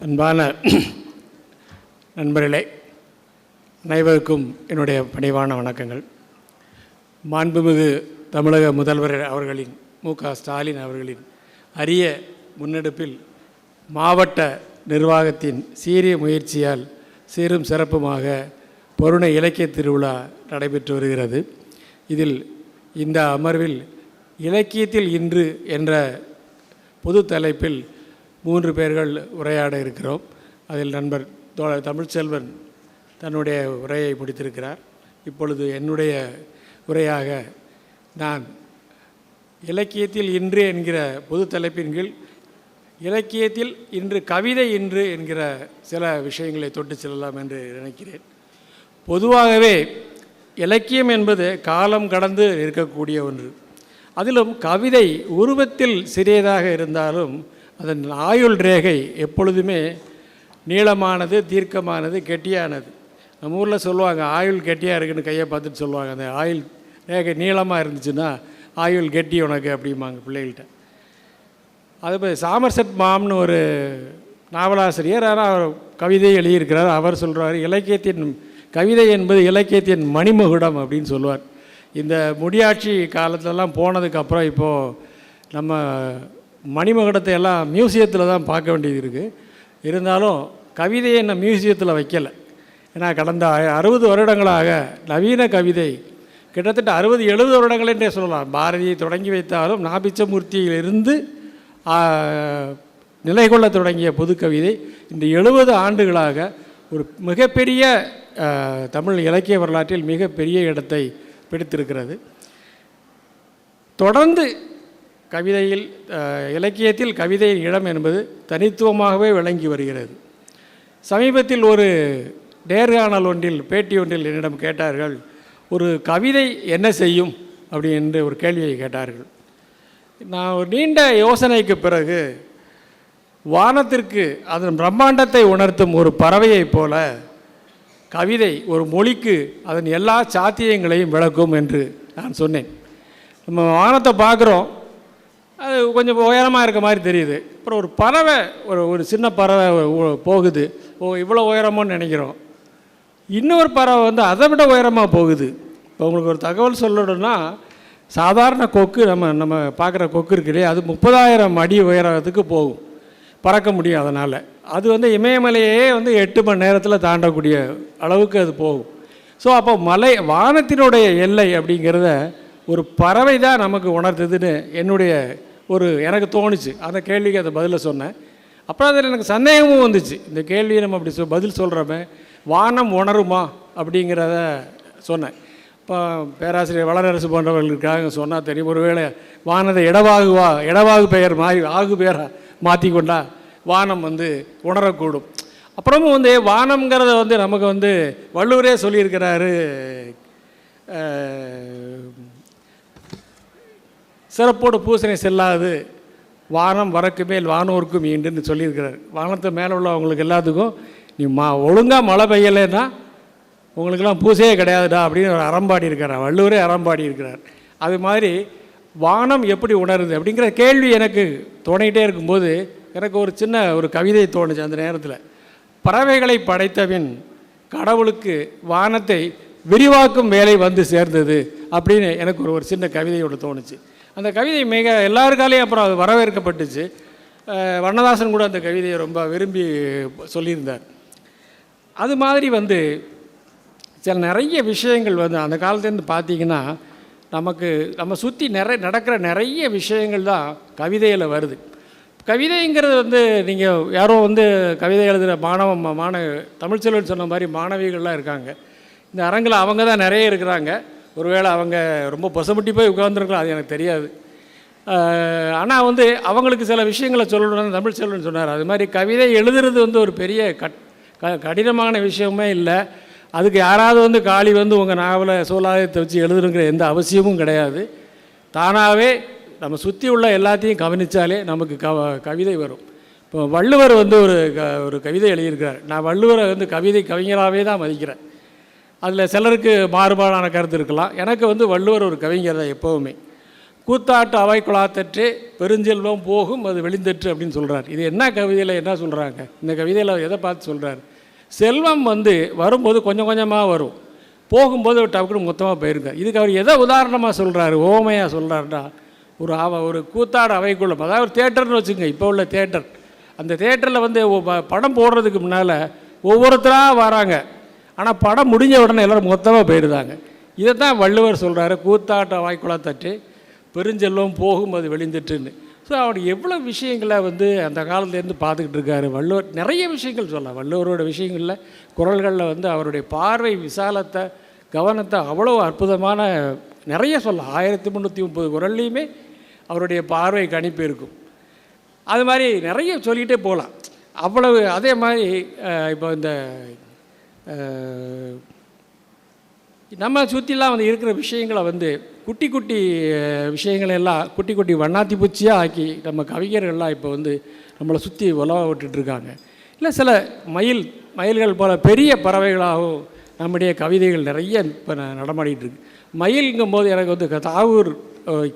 அன்பான நண்பர்களே அனைவருக்கும் என்னுடைய பணிவான வணக்கங்கள். மாண்புமிகு தமிழக முதல்வர் அவர்களின் மு க ஸ்டாலின் அவர்களின் அரிய முன்னெடுப்பில் மாவட்ட நிர்வாகத்தின் சீரிய முயற்சியால் சீரும் சிறப்புமாக பொருண இலக்கிய திருவிழா நடைபெற்று வருகிறது. இதில் இந்த அமர்வில் இலக்கியத்தில் இன்று என்ற பொது தலைப்பில் மூன்று பேர்கள் உரையாட இருக்கிறோம். அதில் நண்பர் தோழர் தமிழ்ச்செல்வன் தன்னுடைய உரையை முடித்திருக்கிறார். இப்பொழுது என்னுடைய உரையாக நான் இலக்கியத்தில் இன்று என்கிற பொது தலைப்பின் கீழ் இலக்கியத்தில் இன்று கவிதை இன்று என்கிற சில விஷயங்களை தொட்டு செல்லலாம் என்று நினைக்கிறேன். பொதுவாகவே இலக்கியம் என்பது காலம் கடந்து இருக்கக்கூடிய ஒன்று. அதிலும் கவிதை உருவத்தில் சிறியதாக இருந்தாலும் அதன் ஆயுள் ரேகை எப்பொழுதுமே நீளமானது தீர்க்கமானது கெட்டியானது. நம்ம ஊரில் சொல்லுவாங்க ஆயுள் கெட்டியாக இருக்குன்னு கையை பார்த்துட்டு சொல்லுவாங்க. அந்த ஆயுள் ரேகை நீளமாக இருந்துச்சுன்னா ஆயுள் கெட்டி உனக்கு அப்படிம்பாங்க பிள்ளைகள்கிட்ட அதே மாதிரி சாமர்செட் மாம்னு ஒரு நாவலாசிரியர் ஆனால் அவர் கவிதை எழுதியிருக்கிறார். அவர் சொல்கிறார் இலக்கியத்தின் கவிதை என்பது இலக்கியத்தின் மணிமகுடம் அப்படின்னு சொல்லுவார். இந்த முடியாட்சி காலத்திலலாம் போனதுக்கப்புறம் இப்போது நம்ம மணிமகுடத்தை எல்லாம் மியூசியத்தில் தான் பார்க்க வேண்டியது இருக்குது இருந்தாலும் கவிதையை என்ன மியூசியத்தில் வைக்கலை. ஏன்னா கடந்த அறுபது வருடங்களாக நவீன கவிதை கிட்டத்தட்ட அறுபது எழுபது வருடங்கள் என்றே சொல்லலாம். பாரதியை தொடங்கி வைத்தாலும் நாபிச்சமூர்த்தியிலிருந்து நிலை கொள்ள தொடங்கிய புதுக்கவிதை இந்த எழுபது ஆண்டுகளாக ஒரு மிகப்பெரிய தமிழ் இலக்கிய வரலாற்றில் மிகப்பெரிய இடத்தை பிடித்திருக்கிறது. தொடர்ந்து கவிதையில் இலக்கியத்தில் கவிதையின் இடம் என்பது தனித்துவமாகவே விளங்கி வருகிறது. சமீபத்தில் ஒரு நேர்காணல் ஒன்றில் பேட்டி ஒன்றில் என்னிடம் கேட்டார்கள் ஒரு கவிதை என்ன செய்யும்? அப்படி என்று ஒரு கேள்வியை கேட்டார்கள். நான் ஒரு நீண்ட யோசனைக்கு பிறகு வானத்திற்கு அதன் பிரம்மாண்டத்தை உணர்த்தும் ஒரு பறவையைப் போல கவிதை ஒரு மொழிக்கு அதன் எல்லா சாத்தியங்களையும் விளக்கும் என்று நான் சொன்னேன். நம்ம வானத்தை பார்க்குறோம் அது கொஞ்சம் உயரமாக இருக்க மாதிரி தெரியுது. அப்புறம் ஒரு பறவை ஒரு ஒரு சின்ன பறவை போகுது. ஓ இவ்வளோ உயரமோன்னு நினைக்கிறோம். இன்னொரு பறவை வந்து அதை விட உயரமாக போகுது. இப்போ உங்களுக்கு ஒரு தகவல் சொல்லணும்னா சாதாரண கொக்கு நம்ம நம்ம பார்க்குற கொக்கு இருக்கு இல்லையா அது முப்பதாயிரம் அடி உயரத்துக்கு போகும். பறக்க முடியும் அதனால். அது வந்து இமயமலையே வந்து எட்டு மணி நேரத்தில் தாண்டக்கூடிய அளவுக்கு அது போகும். ஸோ அப்போ மலை வானத்தினுடைய எல்லை அப்படிங்கிறத ஒரு பறவை தான் நமக்கு உணர்த்துதுன்னு என்னுடைய ஒரு எனக்கு தோணுச்சு. அந்த கேள்விக்கு அதை பதிலை சொன்னேன். அப்புறம் அதில் எனக்கு சந்தேகமும் வந்துச்சு. இந்த கேள்வியை நம்ம அப்படி சொ பதில் சொல்கிறோமே வானம் உணருமா? அப்படிங்கிறத சொன்னேன். இப்போ பேராசிரியர் வளரரசு போன்றவர்களுக்காக சொன்னால் தெரியும். ஒருவேளை வானதை இடவாகுவா இடவாகு பெயர் மாறி ஆகு பெயரா மாற்றிக்கொண்டா வானம் வந்து உணரக்கூடும். அப்புறமும் வந்து வானம்ங்கிறத வந்து நமக்கு வந்து வள்ளுவரே சொல்லியிருக்கிறாரு சிறப்போடு பூசணை செல்லாது. வானம் வரக்கு மேல் வானோருக்கும் ஈண்டுன்னு சொல்லியிருக்கிறார். வானத்து மேலே உள்ளவங்களுக்கு எல்லாத்துக்கும் நீ மா ஒழுங்காக மழை பெய்யலைன்னா உங்களுக்கெல்லாம் பூசையே கிடையாதுடா அப்படின்னு ஒரு அறம்பாடி இருக்கிறார். வள்ளுவரே அறம்பாடி இருக்கிறார். அது மாதிரி வானம் எப்படி உணருது அப்படிங்கிற கேள்வி எனக்கு தோணிகிட்டே இருக்கும்போது எனக்கு ஒரு சின்ன ஒரு கவிதை தோணுச்சு அந்த நேரத்தில். பறவைகளை படைத்தவின் கடவுளுக்கு வானத்தை விரிவாக்கும் வேலை வந்து சேர்ந்தது அப்படின்னு எனக்கு ஒரு ஒரு சின்ன கவிதையோட தோணுச்சு. அந்த கவிதை மிக எல்லாருக்காலையும் அப்புறம் அது வரவேற்கப்பட்டுச்சு. வண்ணதாசன் கூட அந்த கவிதையை ரொம்ப விரும்பி சொல்லியிருந்தார். அது மாதிரி வந்து சில நிறைய விஷயங்கள் வந்து அந்த காலத்துலேருந்து பார்த்திங்கன்னா நமக்கு நம்ம சுற்றி நிறைய நடக்கிற நிறைய விஷயங்கள் தான் கவிதையில் வருது. கவிதைங்கிறது வந்து நீங்கள் யாரோ வந்து கவிதை எழுதுகிற மாணவ மாண தமிழ்ச்செல்வன் சொன்ன மாதிரி மாணவிகள்லாம் இருக்காங்க. இந்த அரங்கில் அவங்க தான் நிறைய இருக்கிறாங்க. ஒருவேளை அவங்க ரொம்ப பசுமட்டி போய் உட்காந்துருக்கலாம் அது எனக்கு தெரியாது. ஆனால் வந்து அவங்களுக்கு சில விஷயங்களை சொல்லணும்னு தமிழ்ச்செல்வன் சொன்னார். அது மாதிரி கவிதை எழுதுறது வந்து ஒரு பெரிய கட் க கடினமான விஷயமே இல்லை. அதுக்கு யாராவது வந்து காளி வந்து உங்கள் நாவலை சூழாயத்தை வச்சு எழுதுணுங்கிற எந்த அவசியமும் கிடையாது. தானாகவே நம்ம சுற்றி உள்ள எல்லாத்தையும் கவனித்தாலே நமக்கு கவ கவிதை வரும். இப்போ வள்ளுவர் வந்து ஒரு க ஒரு கவிதை எழுதியிருக்கிறார். நான் வள்ளுவரை வந்து கவிதை கவிஞராகவே தான் மதிக்கிறேன். அதில் சிலருக்கு மாறுபாடான கருத்து இருக்கலாம். எனக்கு வந்து வள்ளுவர் ஒரு கவிஞர் தான் எப்போவுமே. கூத்தாட்டு அவை குழாத்தற்று பெருஞ்செல்வம் போகும் அது வெளிந்தற்று அப்படின்னு சொல்கிறார் இது என்ன கவிதையில் என்ன சொல்கிறாங்க இந்த கவிதையில் எதை பார்த்து சொல்கிறார் செல்வம் வந்து வரும்போது கொஞ்சம் கொஞ்சமாக வரும். போகும்போது டக்குனு மொத்தமாக போயிருங்க. இதுக்கு அவர் எதை உதாரணமாக சொல்கிறாரு ஓமையாக சொல்கிறாருன்னா ஒரு அவ ஒரு கூத்தாடு அவைக்குள்ள அதாவது ஒரு தேட்டர்னு வச்சுங்க இப்போ உள்ள தேட்டர் அந்த தேட்டரில் வந்து ப- படம் போடுறதுக்கு முன்னால் ஒவ்வொருத்தராக வராங்க. ஆனால் படம் முடிஞ்ச உடனே எல்லோரும் மொத்தமாக போயிடுதாங்க இதை தான் வள்ளுவர் சொல்கிறாரு கூத்தாட்ட வாய்க்குள்ளா தட்டு பெருஞ்செல்லும் போகும் அது வெளிந்துட்டுன்னு. ஸோ அவர் எவ்வளோ விஷயங்களை வந்து அந்த காலத்துலேருந்து பார்த்துக்கிட்டு இருக்காரு. வள்ளுவர் நிறைய விஷயங்கள் சொல்லலாம். வள்ளுவரோட விஷயங்களில் குரல்களில் வந்து அவருடைய பார்வை விசாலத்தை கவனத்தை அவ்வளோ அற்புதமான நிறைய சொல்லலாம். ஆயிரத்தி முந்நூற்றி முப்பது குரல்லையுமே அவருடைய பார்வை கணிப்பு இருக்கும். அது மாதிரி நிறைய சொல்லிகிட்டே போகலாம். அவ்வளவு அதே மாதிரி இப்போ இந்த நம்ம சுற்றிலாம் வந்து இருக்கிற விஷயங்களை வந்து குட்டி குட்டி விஷயங்களெல்லாம் விஷயங்களை எல்லாம் குட்டி குட்டி வண்ணாத்தி பூச்சியாக ஆக்கி நம்ம கவிஞர்கள்லாம் இப்போ வந்து நம்மளை சுற்றி உலவ விட்டுட்டு இருக்காங்க இல்லை சில மயில் மயில்கள் போல் பெரிய பறவைகளாகவும் நம்முடைய கவிதைகள் நிறைய இப்போ நடமாடிட்டு இருக்கு மயில்ங்கும் போது எனக்கு வந்து க- தாகூர்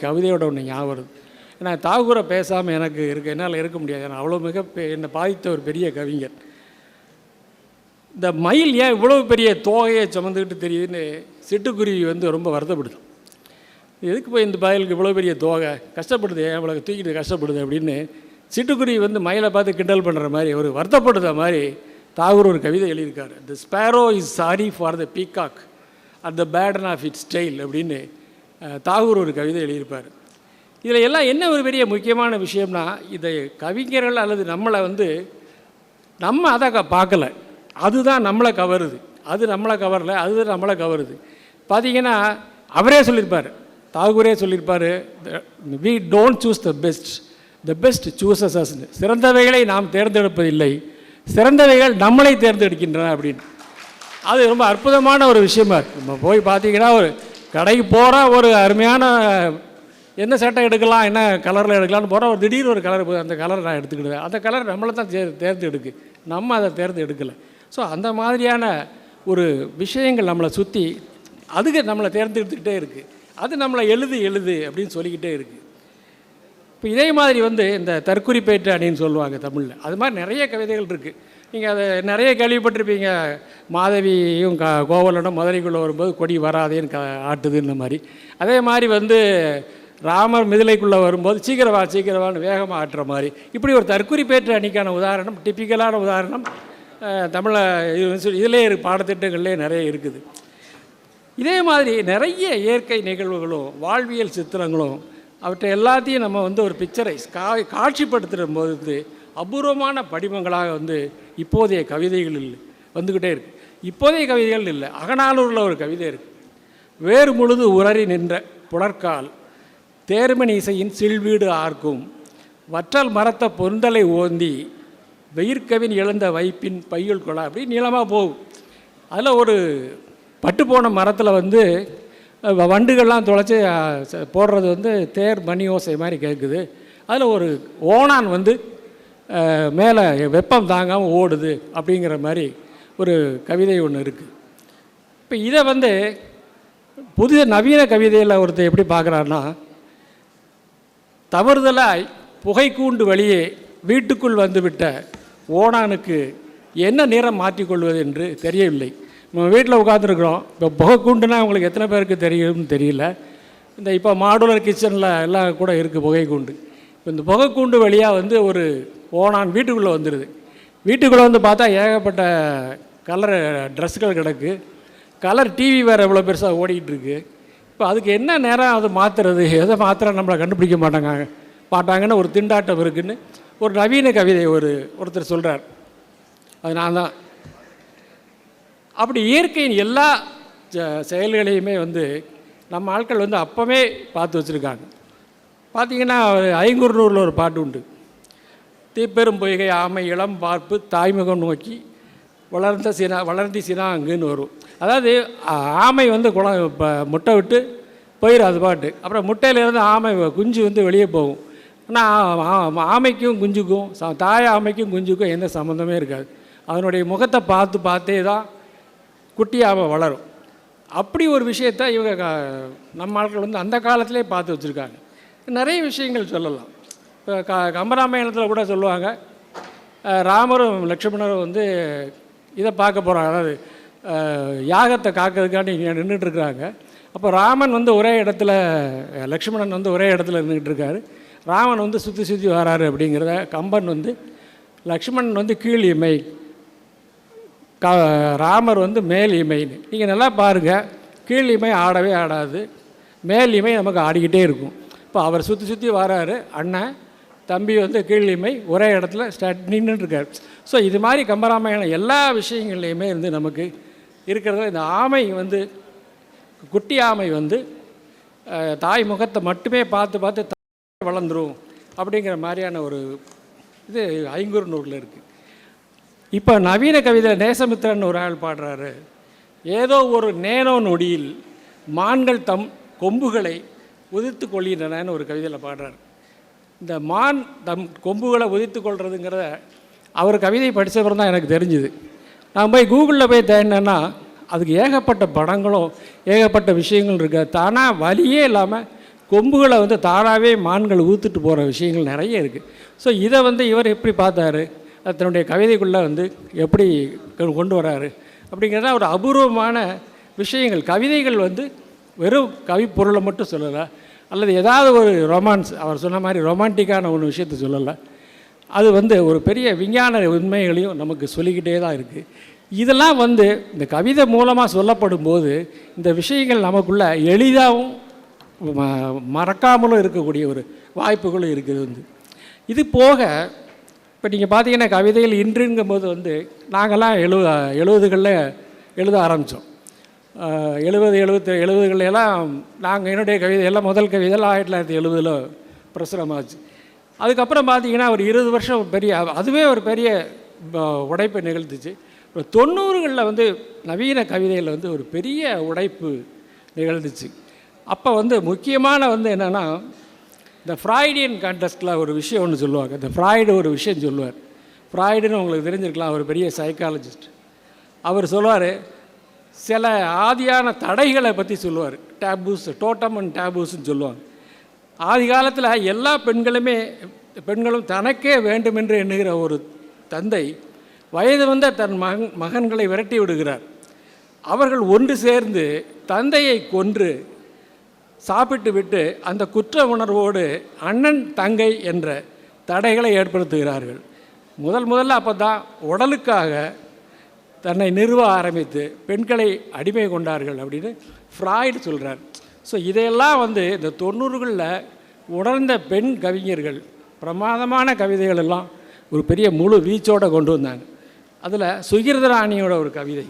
கவிதையோட ஒன்று ஞாபகம் வருது. ஏன்னா தாகூரை பேசாமல் எனக்கு இருக்க என்னால் இருக்க முடியாது. ஏன்னா அவ்வளோ மிக என்னை பாதித்த ஒரு பெரிய கவிஞர். இந்த மயில் ஏன் இவ்வளவு பெரிய தோகையை சுமந்துக்கிட்டு தெரியுதுன்னு சிட்டுக்குருவி வந்து ரொம்ப வருத்தப்படுது. எதுக்கு போய் இந்த பயலுக்கு இவ்வளோ பெரிய தோகை? கஷ்டப்படுது ஏன் இவ்வளோ தூக்கிட்டு கஷ்டப்படுது அப்படின்னு சிட்டுக்குருவி வந்து மயிலை பார்த்து கிண்டல் பண்ணுற மாதிரி ஒரு வருத்தப்படுற மாதிரி தாகூர் ஒரு கவிதை எழுதியிருக்காரு. The sparrow is sorry for the peacock at the burden of its tail அப்படின்னு தாகூர் ஒரு கவிதை எழுதியிருப்பார். இதில் எல்லாம் என்ன ஒரு பெரிய முக்கியமான விஷயம்னா இதை கவிஞர்கள் அல்லது நம்மளை வந்து நம்ம அதை பார்க்கலை பார்க்கல. அதுதான் நம்மளை கவருது. அது நம்மளை கவரல அது நம்மளை கவருது. பார்த்தீங்கன்னா அவரே சொல்லியிருப்பார். தாகூரே சொல்லியிருப்பார். We don't choose the best the best chooses அஸ்னு சிறந்தவைகளை நாம் தேர்ந்தெடுப்பதில்லை. சிறந்தவைகள் நம்மளை தேர்ந்தெடுக்கின்றன அப்படின்னு. அது ரொம்ப அற்புதமான ஒரு விஷயமா இருக்குது நம்ம போய் பார்த்தீங்கன்னா ஒரு கடைக்கு போகிற ஒரு அருமையான என்ன சட்டை எடுக்கலாம்? என்ன கலரில் எடுக்கலாம்னு போகிற ஒரு திடீர்னு ஒரு கலர் அந்த கலர் நான் எடுத்துக்கிடுவேன். அந்த கலர் நம்மளை தான் தேர் தேர்ந்தெடுக்கு. நம்ம அதை தேர்ந்தெடுக்கலை. ஸோ அந்த மாதிரியான ஒரு விஷயங்கள் நம்மளை சுற்றி அதுக்கு நம்மளை தேர்ந்தெடுத்துக்கிட்டே இருக்குது அது நம்மளை எழுது எழுது அப்படின்னு சொல்லிக்கிட்டே இருக்குது இப்போ இதே மாதிரி வந்து இந்த தற்குறிப்பேற்று அணின்னு சொல்லுவாங்க தமிழில். அது மாதிரி நிறைய கவிதைகள் இருக்குது நீங்கள் அதை நிறைய கேள்விப்பட்டிருப்பீங்க. மாதவியும் க கோவலனும் மதுரைக்குள்ளே வரும்போது கொடி வராதேன்னு க ஆட்டுதுன்ற மாதிரி. அதே மாதிரி வந்து ராமர் மிதிலைக்குள்ளே வரும்போது சீக்கிரவா சீக்கிரவான்னு வேகமாக ஆட்டுற மாதிரி. இப்படி ஒரு தற்குறிப்பேற்று அணிக்கான உதாரணம் டிப்பிக்கலான உதாரணம் தமிழை இதிலே பாடத்திட்டங்கள்லே பாடத்திட்டங்கள்லேயே நிறைய இருக்குது. இதே மாதிரி நிறைய இயற்கை நிகழ்வுகளும் வாழ்வியல் சித்திரங்களும் அவற்றை எல்லாத்தையும் நம்ம வந்து ஒரு பிக்சரைஸ் கா காட்சிப்படுத்துகிற போது அபூர்வமான படிமங்களாக வந்து இப்போதைய கவிதைகளில் வந்துக்கிட்டே இருக்கு. இப்போதைய கவிதைகள் இல்லை அகநானூரில் ஒரு கவிதை இருக்குது வேறு முழுது உரறி நின்ற புலற்கால் தேர்மணி இசையின் சில்வீடு ஆர்க்கும் வற்றல் மரத்த பொருந்தலை ஓந்தி வெயிர்கவின் எழுந்த வைப்பின் பையுள் குழா அப்படி நீளமாக போகும். அதில் ஒரு பட்டு போன மரத்தில் வந்து வண்டுகள்லாம் தொலைச்சி போடுறது வந்து தேர் மணி ஓசை மாதிரி கேட்குது அதில் ஒரு ஓணான் வந்து மேலே வெப்பம் தாங்காமல் ஓடுது அப்படிங்கிற மாதிரி ஒரு கவிதை ஒன்று இருக்குது இப்போ இதை வந்து புதிய நவீன கவிதையில் ஒருத்தர் எப்படி பார்க்குறாருன்னா தவறுதலாய் புகைக்கூண்டு வழியே வீட்டுக்குள் வந்துவிட்ட ஓணானுக்கு என்ன நேரம் மாற்றிக்கொள்வது என்று தெரியவில்லை. நம்ம வீட்டில் உட்காந்துருக்குறோம் இப்போ புகைக்குண்டுனா உங்களுக்கு எத்தனை பேருக்கு தெரியும்னு தெரியல. இந்த இப்போ மாடுலர் கிச்சனில் எல்லாம் கூட இருக்குது புகைக்கூண்டு. இப்போ இந்த புகைக்கூண்டு வழியாக வந்து ஒரு ஓணான் வீட்டுக்குள்ளே வந்துடுது வீட்டுக்குள்ளே வந்து பார்த்தா ஏகப்பட்ட கலர் ட்ரெஸ்ஸுகள் கிடக்கு. கலர் டிவி வேறு எவ்வளோ பெருசாக ஓடிக்கிட்டுருக்கு இப்போ அதுக்கு என்ன நேரம் அதை மாற்றுறது எதை மாத்திர நம்மளை கண்டுபிடிக்க மாட்டாங்க? மாட்டாங்கன்னு ஒரு திண்டாட்டம் இருக்குன்னு ஒரு நவீன கவிதை ஒரு ஒருத்தர் சொல்கிறார் அது நான் தான். அப்படி இயற்கையின் எல்லா செயல்களையுமே வந்து நம்ம ஆட்கள் வந்து அப்போவே பார்த்து வச்சுருக்காங்க. பார்த்தீங்கன்னா ஐங்குறுநூறில் ஒரு பாட்டு உண்டு. தீப்பெரும் பொய்கை ஆமை இளம் பார்ப்பு தாய்முகம் நோக்கி வளர்ந்த சினா வளர்ந்தி சினா அங்குன்னு வரும். அதாவது ஆமை வந்து குளம் இப்போ முட்டை விட்டு போயிடும் அது பாட்டு. அப்புறம் முட்டையிலேருந்து ஆமை குஞ்சு வந்து வெளியே போகும். ஆனால் ஆமைக்கும் குஞ்சுக்கும் ச- தாய் ஆமைக்கும் குஞ்சுக்கும் எந்த சம்மந்தமே இருக்காது. அதனுடைய முகத்தை பார்த்து பார்த்தே தான் குட்டி ஆமை வளரும். அப்படி ஒரு விஷயத்தை இவங்க க- நம்ம ஆட்கள் வந்து அந்த காலத்திலே பார்த்து வச்சுருக்காங்க. நிறைய விஷயங்கள் சொல்லலாம். இப்போ க கம்பராமாயணத்தில் கூட சொல்லுவாங்க ராமரும் லக்ஷ்மணரும் வந்து இதை பார்க்க போகிறாங்க அதாவது யாகத்தை காக்கிறதுக்காண்டி இங்கே நின்றுட்டுருக்குறாங்க அப்போ ராமன் வந்து ஒரே இடத்துல லக்ஷ்மணன் வந்து ஒரே இடத்துல நின்றுட்டு இருக்காரு. ராமன் வந்து சுற்றி சுற்றி வராரு அப்படிங்கிறத கம்பன் வந்து லக்ஷ்மணன் வந்து கீழ் இமை க ராமர் வந்து மேல் இமைன்னு. நீங்கள் நல்லா பாருங்கள் கீழ் இமை ஆடவே ஆடாது. மேல் இமை நமக்கு ஆடிக்கிட்டே இருக்கும். இப்போ அவர் சுற்றி சுற்றி வராரு அண்ணன் தம்பி வந்து கீழ் இமை ஒரே இடத்துல ஸ்டார்ட் நின்றுட்டுருக்கார் ஸோ இது மாதிரி கம்பராமாயணம் எல்லா விஷயங்கள்லையுமே வந்து நமக்கு இருக்கிறதுல இந்த ஆமை வந்து குட்டி ஆமை வந்து தாய் முகத்தை மட்டுமே பார்த்து பார்த்து வளர்ந்துடும் வளர்ந்துரும் அப்படிங்கிற மாதிரியான ஒரு இது ஐங்குறுநூறில் இருக்குது இப்போ நவீன கவிதை நேசமித்திரன் ஒரு ஆள் பாடுறாரு. ஏதோ ஒரு நேனோ நொடியில் மான்கள் தம் கொம்புகளை உதிர்த்து கொள்கின்றனன்னு ஒரு கவிதையில் பாடுறாரு. இந்த மான் தம் கொம்புகளை உதிர்த்து கொள்கிறதுங்கிறத அவர் கவிதை படித்தவரம் தான் எனக்கு தெரிஞ்சுது. நான் போய் கூகுளில் போய் தேடினேன்னா அதுக்கு ஏகப்பட்ட படங்களும் ஏகப்பட்ட விஷயங்களும் இருக்காது தானாக வழியே இல்லாமல் கொம்புகளை வந்து தானாகவே மான்கள் ஊத்துட்டு போகிற விஷயங்கள் நிறைய இருக்குது ஸோ இதை வந்து இவர் எப்படி பார்த்தாரு? தன்னுடைய கவிதைக்குள்ளே வந்து எப்படி கொ- கொண்டு வராரு? அப்படிங்கிறத ஒரு அபூர்வமான விஷயங்கள். கவிதைகள் வந்து வெறும் கவிப்பொருளை மட்டும் சொல்லலை. அல்லது ஏதாவது ஒரு ரொமான்ஸ் அவர் சொன்ன மாதிரி ரொமான்டிக்கான ஒரு விஷயத்தை சொல்லலை. அது வந்து ஒரு பெரிய விஞ்ஞான உண்மைகளையும் நமக்கு சொல்லிக்கிட்டே தான் இருக்குது இதெல்லாம் வந்து இந்த கவிதை மூலமாக சொல்லப்படும் போது இந்த விஷயங்கள் நமக்குள்ளே எளிதாகவும் மறக்காமலும் இருக்கக்கூடிய ஒரு வாய்ப்புகளும் இருக்குது வந்து. இது போக இப்போ நீங்கள் பார்த்தீங்கன்னா கவிதைகள் இன்றுங்கும்போது வந்து நாங்கள்லாம் எழுவ எழுபதுகளில் எழுத ஆரம்பித்தோம் எழுபது எழுபத்து எழுபதுகளில் எல்லாம் நாங்கள் என்னுடைய கவிதையெல்லாம் முதல் கவிதையெல்லாம் ஆயிரத்தி தொள்ளாயிரத்தி எழுபதில் பிரசுரமாச்சு. அதுக்கப்புறம் பார்த்தீங்கன்னா ஒரு இருபது வருஷம் பெரிய அதுவே ஒரு பெரிய உடைப்பை நிகழ்த்துச்சு. இப்போ தொண்ணூறுகளில் வந்து நவீன கவிதையில் வந்து ஒரு பெரிய உடைப்பு நிகழ்ந்துச்சு. அப்போ வந்து முக்கியமான வந்து என்னென்னா இந்த ஃப்ராய்டியன் கான்டெஸ்ட்டில் ஒரு விஷயம் ஒன்று சொல்லுவாங்க. இந்த ஃப்ராய்டு ஒரு விஷயம் சொல்லுவார். ஃப்ராய்டுன்னு உங்களுக்கு தெரிஞ்சிருக்கலாம் அவர் பெரிய சைக்காலஜிஸ்ட் அவர் சொல்லுவார் சில ஆதியான தடைகளை பற்றி சொல்லுவார். டேபூஸ் டோட்டம் அண்ட் டேபூஸ்ன்னு சொல்லுவாங்க. ஆதி காலத்தில் எல்லா பெண்களுமே பெண்களும் தனக்கே வேண்டுமென்று எண்ணுகிற ஒரு தந்தை வயது வந்த தன் மகன் மகன்களை விரட்டி விடுகிறார். அவர்கள் ஒன்று சேர்ந்து தந்தையை கொன்று சாப்பிட்டு விட்டு அந்த குற்ற உணர்வோடு அண்ணன் தங்கை என்ற தடைகளை ஏற்படுத்துகிறார்கள். முதல் முதல்ல அப்போ தான் உடலுக்காக தன்னை நிறுவ ஆரம்பித்து பெண்களை அடிமை கொண்டார்கள் அப்படின்னு ஃப்ராய்டு சொல்கிறார் ஸோ இதையெல்லாம் வந்து இந்த தொண்ணூறுகளில் உணர்ந்த பெண் கவிஞர்கள் பிரமாதமான கவிதைகள் எல்லாம் ஒரு பெரிய முழு வீச்சோடு கொண்டு வந்தாங்க. அதில் சுகிர்தராணியோட ஒரு கவிதை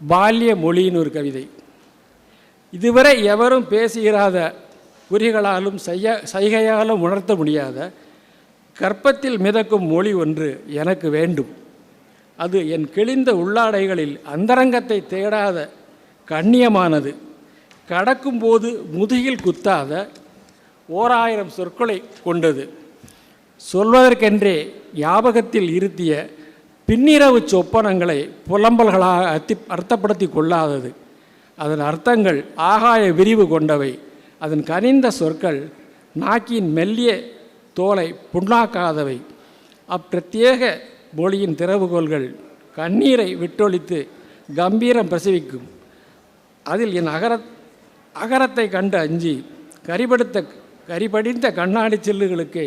பால்ய மொழின்னு ஒரு கவிதை. இதுவரை எவரும் பேசுகிறாத குறிகளாலும் செய்ய சைகையாலும் உணர்த்த முடியாத கற்பத்தில் மிதக்கும் மொழி ஒன்று எனக்கு வேண்டும். அது என் கிழிந்த உள்ளாடைகளில் அந்தரங்கத்தை தேடாத கண்ணியமானது. கடக்கும்போது முதுகில் குத்தாத ஓராயிரம் சொற்களை கொண்டது. சொல்வதற்கென்றே ஞாபகத்தில் இருத்திய பின்னிரவு சொப்பனங்களை புலம்பல்களாக அத்தி அர்த்தப்படுத்தி கொள்ளாதது. அதன் அர்த்தங்கள் ஆகாய விரிவு கொண்டவை. அதன் கனிந்த சொற்கள் நாக்கின் மெல்லிய தோலை புண்ணாக்காதவை. அப்பிரத்யேக மொழியின் திறவுகோள்கள் கண்ணீரை விட்டொழித்து கம்பீரம் பிரசவிக்கும். அதில் என் அகர அகரத்தை கண்டு அஞ்சி கரிபடுத்த கரிபடிந்த கண்ணாடி சில்லுகளுக்கு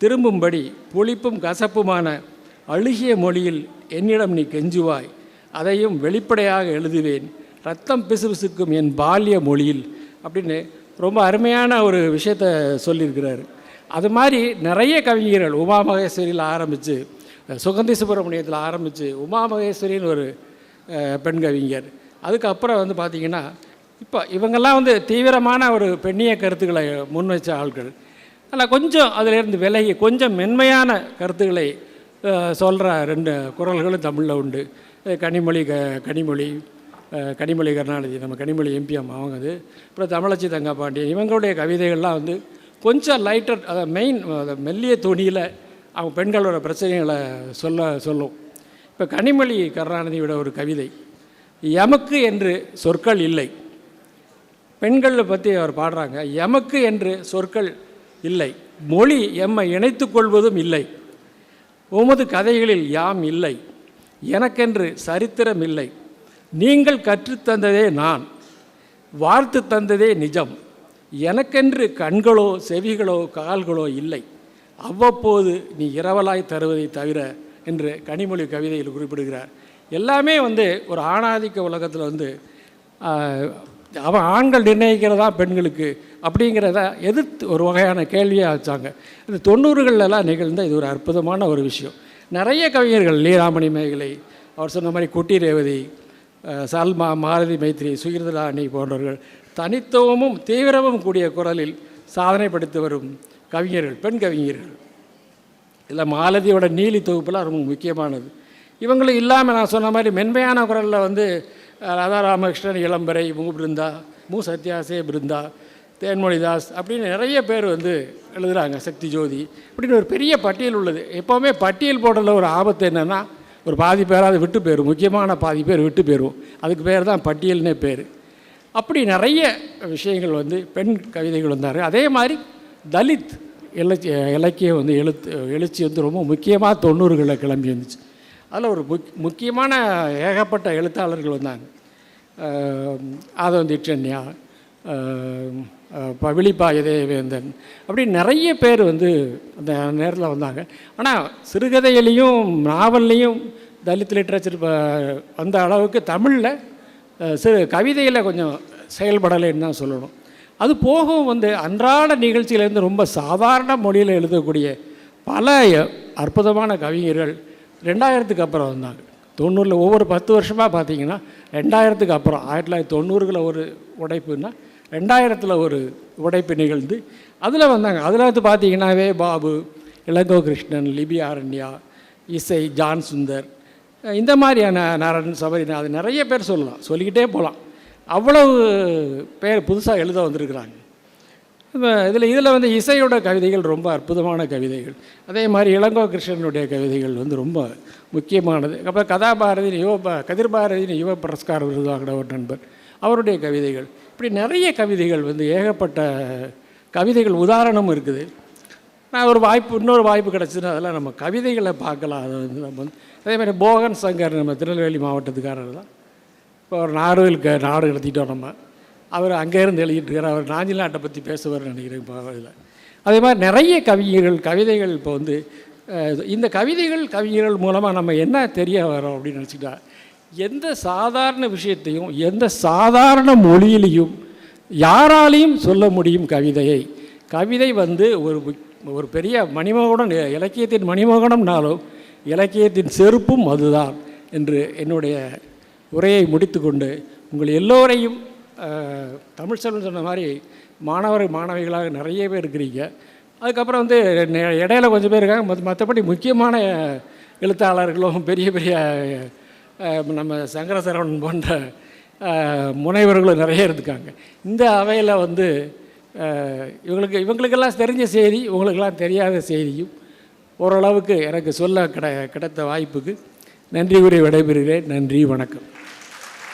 திரும்பும்படி புளிப்பும் கசப்புமான அழுகிய மொழியில் என்னிடம் நீ கெஞ்சுவாய். அதையும் வெளிப்படையாக எழுதுவேன். ரத்தம் பிசுபிசுக்கும் என் பால்ய மொழியில் அப்படின்னு ரொம்ப அருமையான ஒரு விஷயத்த சொல்லியிருக்கிறார். அது மாதிரி நிறைய கவிஞர்கள் உமா மகேஸ்வரியில் ஆரம்பித்து சுகந்தி சுப்பிரமணியத்தில் ஆரம்பித்து உமா மகேஸ்வரின்னு ஒரு பெண் கவிஞர். அதுக்கப்புறம் வந்து பார்த்திங்கன்னா இப்போ இவங்கெல்லாம் வந்து தீவிரமான ஒரு பெண்ணிய கருத்துக்களை முன் வச்ச ஆட்கள் ஆனால் கொஞ்சம் அதிலிருந்து விலகி கொஞ்சம் மென்மையான கருத்துக்களை சொல்கிற ரெண்டு குரல்களும் தமிழில் உண்டு. கனிமொழி க கனிமொழி கனிமொழி கருணாநிதி நம்ம கனிமொழி எம்பிஎம் அவங்க அது. அப்புறம் தமிழச்சி தங்கப்பாண்டியன் இவங்களுடைய கவிதைகள்லாம் வந்து கொஞ்சம் லைட்டர் அதை மெயின் மெல்லிய துணியில் அவங்க பெண்களோட பிரச்சனைகளை சொல்ல சொல்லும். இப்போ கனிமொழி கருணாநிதியோட ஒரு கவிதை எமக்கு என்று சொற்கள் இல்லை. பெண்களை பற்றி அவர் பாடுறாங்க எமக்கு என்று சொற்கள் இல்லை மொழி எம்மை இணைத்து கொள்வதும் இல்லை உமது கதைகளில் யாம் இல்லை எனக்கென்று சரித்திரம் இல்லை நீங்கள் கற்றுத்தந்ததே நான் வாழ்த்து தந்ததே நிஜம். எனக்கென்று கண்களோ செவிகளோ கால்களோ இல்லை. அவ்வப்போது நீ இரவலாய் தருவதை தவிர என்று கனிமொழி கவிதையில் குறிப்பிடுகிறார். எல்லாமே வந்து ஒரு ஆணாதிக்க உலகத்தில் வந்து அவன் ஆண்கள் நிர்ணயிக்கிறதா பெண்களுக்கு அப்படிங்கிறத எதிர்த்து ஒரு வகையான கேள்வியாக வச்சாங்க. இந்த தொண்ணூறுகள்லாம் நிகழ்ந்த இது ஒரு அற்புதமான ஒரு விஷயம். நிறைய கவிஞர்கள் லீராமணி மேகலை அவர் சொன்ன மாதிரி குட்டி ரேவதி சல்மா மாலதி மைத்ரி சுகிர்தலானி போன்றவர்கள் தனித்துவமும் தீவிரமும் கூடிய குரலில் சாதனை படுத்தி வரும் கவிஞர்கள் பெண் கவிஞர்கள். இல்லை மாலதியோட நீலி தொகுப்புலாம் ரொம்ப முக்கியமானது. இவங்களும் இல்லாமல் நான் சொன்ன மாதிரி மென்மையான குரலில் வந்து ராதா ராமகிருஷ்ணன் இளம்பரை மு பிருந்தா மு. சத்யாசே பிருந்தா தேன்மொழிதாஸ் அப்படின்னு நிறைய பேர் வந்து எழுதுகிறாங்க சக்தி ஜோதி அப்படின்னு ஒரு பெரிய பட்டியல் உள்ளது. எப்போவுமே பட்டியல் போடுறதுல ஒரு ஆபத்து என்னென்னா ஒரு பாதி பேராவது விட்டு போயிடும் முக்கியமான பாதி பேர் விட்டு போயிடும் அதுக்கு பேர் தான் பட்டியல்னே பேர். அப்படி நிறைய விஷயங்கள் வந்து பெண் கவிதைகள் வந்தார். அதே மாதிரி தலித் இலச்சி இலக்கியம் வந்து எழுத்து எழுச்சி வந்து ரொம்ப முக்கியமாக தொண்ணூறுகளில் கிளம்பி வந்துச்சு. அதில் ஒரு முக் முக்கியமான ஏகப்பட்ட எழுத்தாளர்கள் வந்தாங்க. ஆதவன் தீட்சண்யா பவிழிப்பா வேந்தன். அப்படி நிறைய பேர் வந்து அந்த நேரத்தில் வந்தாங்க. ஆனால் சிறுகதையிலையும் நாவல்லையும் தலித் லிட்ரேச்சர் வந்த அளவுக்கு தமிழில் சிறு கவிதையில் கொஞ்சம் செயல்படலைன்னு தான் சொல்லணும். அது போகவும் வந்து அன்றாட நிகழ்ச்சியிலேருந்து ரொம்ப சாதாரண மொழியில் எழுதக்கூடிய பல அற்புதமான கவிஞர்கள் ரெண்டாயிரத்துக்கு அப்புறம் வந்தாங்க. தொண்ணூறில் ஒவ்வொரு பத்து வருஷமாக பார்த்தீங்கன்னா ரெண்டாயிரத்துக்கு அப்புறம் ஆயிரத்தி தொள்ளாயிரத்தி தொண்ணூறுகளில் ஒரு உடைப்புன்னா ரெண்டாயிரத்தில் ஒரு உடைப்பு நிகழ்ந்து அதில் வந்தாங்க. அதில் வந்து பார்த்தீங்கன்னாவே பாபு இளங்கோ கிருஷ்ணன் லிபி ஆரண்யா இசை ஜான் சுந்தர் இந்த மாதிரியான நரன் சபரிநாதன் நிறைய பேர் சொல்லலாம். சொல்லிக்கிட்டே போகலாம் அவ்வளவு பேர் புதுசாக எழுத வந்திருக்கிறாங்க. இதில் இதில் வந்து இசையோட கவிதைகள் ரொம்ப அற்புதமான கவிதைகள். அதே மாதிரி இளங்கோ கிருஷ்ணனுடைய கவிதைகள் வந்து ரொம்ப முக்கியமானது. அப்புறம் கதாபாரதியின் யுவ கதிர்பாரதியின் யுவ புரஸ்கார் விருது வாங்கின ஒரு நண்பர் அவருடைய கவிதைகள். இப்படி நிறைய கவிதைகள் வந்து ஏகப்பட்ட கவிதைகள் உதாரணமும் இருக்குது. நான் ஒரு வாய்ப்பு இன்னொரு வாய்ப்பு கிடச்சிதுன்னா அதெல்லாம் நம்ம கவிதைகளை பார்க்கலாம். அது வந்து நம்ம வந்து அதே மாதிரி போகன் சங்கர் நம்ம திருநெல்வேலி மாவட்டத்துக்காரர் தான். இப்போ ஒரு நாடுகளுக்கு நாடு நடத்திட்டோம் நம்ம. அவர் அங்கேருந்து எழுதிட்டுருக்கார். அவர் நாஞ்சில் நாட்டை பற்றி பேசுவார்னு நினைக்கிறேன் இப்போ இதில். அதே மாதிரி நிறைய கவிஞர்கள் கவிதைகள் இப்போ வந்து இந்த கவிதைகள் கவிஞர்கள் மூலமாக நம்ம என்ன தெரிய வரோம் அப்படின்னு நினச்சிக்கிட்டா எந்த சாதாரண விஷயத்தையும் எந்த சாதாரண மொழியிலையும் யாராலையும் சொல்ல முடியும் கவிதையை. கவிதை வந்து ஒரு ஒரு பெரிய மணிமகுடம் இலக்கியத்தின் மணிமகுடம்னாலும் இலக்கியத்தின் செருப்பும் அதுதான் என்று என்னுடைய உரையை முடித்துக்கொண்டு உங்கள் எல்லோரையும் தமிழ் செல்வன் சொன்ன மாதிரி மாணவர் மாணவிகளாக நிறைய பேர் இருக்கிறீங்க. அதுக்கப்புறம் வந்து இடையில கொஞ்சம் பேர் இருக்காங்க. மற்றபடி முக்கியமான எழுத்தாளர்களும் பெரிய பெரிய நம்ம சங்கரசரவணன் போன்ற முனைவர்களும் நிறைய இருந்துக்காங்க இந்த அவையில் வந்து இவங்களுக்கு இவங்களுக்கெல்லாம் தெரிஞ்ச செய்தி உங்களுக்கெல்லாம் தெரியாத செய்தியும் ஓரளவுக்கு எனக்கு சொல்ல கிட கிடைத்த வாய்ப்புக்கு நன்றி கூறி விடைபெறுகிறேன். நன்றி வணக்கம்.